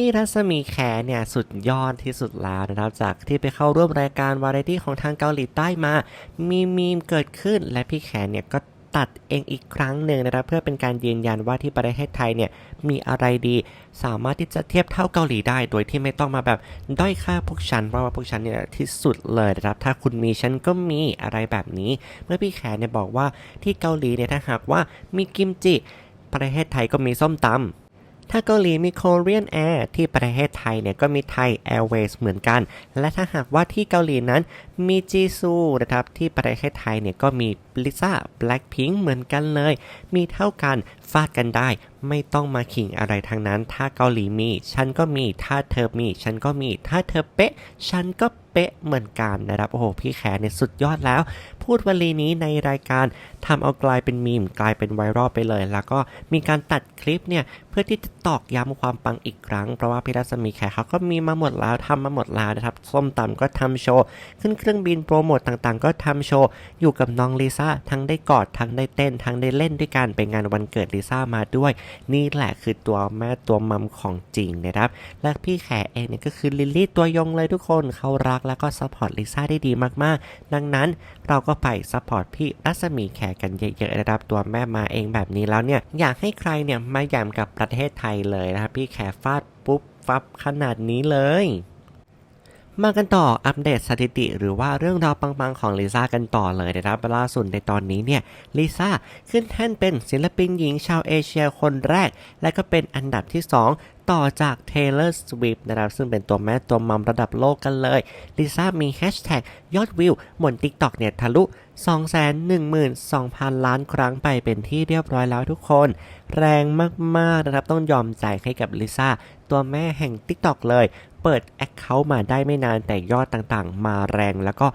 พี่รัศมีแขเนี่ยสุดยอดที่สุดแล้วนะครับ จากที่ไปเข้าร่วมรายการวาไรตี้ของทางเกาหลีใต้มา มีมีมเกิดขึ้น และพี่แขเนี่ยก็ตัดเองอีกครั้งหนึ่งนะครับ เพื่อเป็นการยืนยันว่าที่ประเทศไทยเนี่ยมีอะไรดี สามารถที่จะเทียบเท่าเกาหลีได้ โดยที่ไม่ต้องมาแบบด้อยค่าพวกฉันเพราะว่าพวกฉันเนี่ยที่สุดเลยนะครับ ถ้าคุณมีฉันก็มีอะไรแบบนี้ เมื่อพี่แขเนี่ยบอกว่าที่เกาหลีเนี่ยถ้าหากว่ามีกิมจิ ประเทศไทยก็มีส้มตำ ถ้าเกาหลีมี Korean Air ที่ประเทศไทยเนี่ยก็มีไทย Airways เหมือนกัน และถ้าหากว่าที่เกาหลีนั้นมีจีซูนะครับที่ประเทศไทยเนี่ยก็มีลิซ่า Blackpink เหมือนกันเลย มีเท่ากันฟาดกันได้ ไม่ต้องมาขิงอะไรทั้งนั้น ถ้าเกาหลีมี ฉันก็มี ถ้าเธอมี ฉันก็มี ถ้าเธอเป๊ะ ฉันก็เป๊ะเหมือนกันนะครับ โอ้โห พี่แขเนี่ยสุดยอดแล้ว พูดวลีนี้ในรายการทำเอากลายเป็นมีม กลายเป็นไวรัลไปเลย แล้วก็มีการตัดคลิปเนี่ย เพื่อที่จะตอกย้ำความปังอีกครั้ง เพราะว่าพี่รัศมีแขเขาก็มีมาหมดแล้วทำมาหมดแล้วนะครับ ส้มตำก็ทำโชว์ ขึ้นเครื่องบินโปรโมทต่างๆ ก็ทำโชว์ อยู่กับน้องลิซ่า ทั้งได้กอด ทั้งได้เต้น ทั้งได้เล่นด้วยกัน ไปงานวันเกิดิซ่ามาด้วย นี่แหละคือตัวแม่ตัวมัมของจริงนะครับ และพี่แขเองเนี่ยก็คือลิลลี่ตัวยงเลยทุกคนเขารักแล้วก็ซัพพอร์ตลิซ่าได้ดีมากๆ ดังนั้นเราก็ไปซัพพอร์ตพี่รัศมีแขกันเยอะๆนะครับตัวแม่มาเองแบบนี้แล้วเนี่ยอยากให้ใครเนี่ยมาหยามกับประเทศไทยเลยนะครับพี่แขฟาดปุ๊บฟับขนาดนี้เลย มากันต่ออัปเดตสถิติหรือว่าเรื่องราวปังๆของลิซ่ากันต่อเลยนะครับล่าสุดในตอนนี้เนี่ยลิซ่าขึ้นแท่นเป็นศิลปินหญิงชาวเอเชียคนแรก และก็เป็นอันดับที่ 2 ต่อจาก Taylor Swift นะครับ ซึ่งเป็นตัวแม่ตัวมัมระดับโลกกันเลยลิซ่ามีแฮชแท็กยอดวิวบน TikTok เนี่ยทะลุ 212,000 ล้านครั้งไปเป็นที่เรียบร้อยแล้วทุกคน แรงมาก ๆ นะครับ ต้องยอมใจให้กับลิซ่าตัวแม่แห่ง TikTok เลย เปิด Account มาได้ไม่นานแต่ยอดต่างๆ มาแรงแล้วก็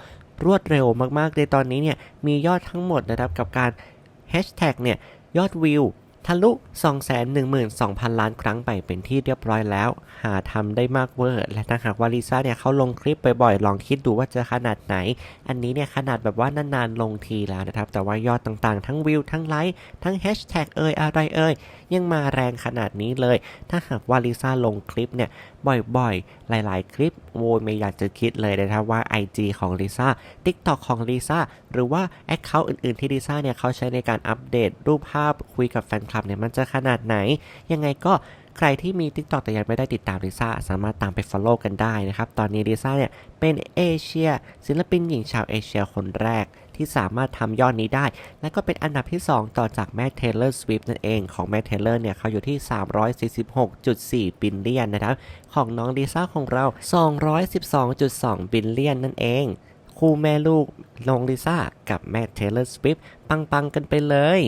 รวดเร็วมากๆในตอนนี้เนี่ยมียอดทั้งหมดนะครับกับการ Hashtag เนี่ยยอดวิว ทะลุ 212,000 ล้านครั้งไปเป็นที่เรียบร้อยแล้ว หาทำได้มากเวอร์ และถ้าหากว่าลิซ่าเนี่ยเขาลงคลิปบ่อยๆ ลองคิดดูว่าจะขนาดไหน อันนี้เนี่ยขนาดแบบว่านานๆ ลงทีแล้วนะครับ แต่ว่ายอดต่างๆ ทั้งวิว ทั้งไลค์ ทั้งแฮชแท็กเอ่ยอะไรเอ่ย ยังมาแรงขนาดนี้เลย ถ้าหากว่าลิซ่าลงคลิปเนี่ยบ่อยๆ หลายๆ คลิปโวยไม่อยากจะคิดเลยนะครับว่า IG ของลิซ่า TikTok ของลิซ่า หรือว่า Account อื่นๆ ที่ลิซ่าเนี่ยเขาใช้ในการอัปเดตรูปภาพคุยกับแฟนคลับเนี่ยมันจะขนาดไหน ยังไงก็ใครที่มี TikTok แต่ยังไม่ได้ติดตามลิซ่าสามารถตามไป Follow กันได้นะครับ ตอนนี้ลิซ่าเนี่ยเป็นเอเชีย ศิลปินหญิงชาวเอเชียคนแรกที่สามารถทำยอดนี้ได้ และก็เป็นอันดับที่ 2 ต่อจากแม่ Taylor Swift นั่นเอง ของแม่ Taylor เนี่ยเขาอยู่ที่ 346.4 บิลเลียนนะครับ ของน้องลิซ่าของเรา 212.2 บิลเลียนนั่นเอง คู่แม่ลูกน้องลิซ่ากับแม่ Taylor Swift ปังๆกันไปเลย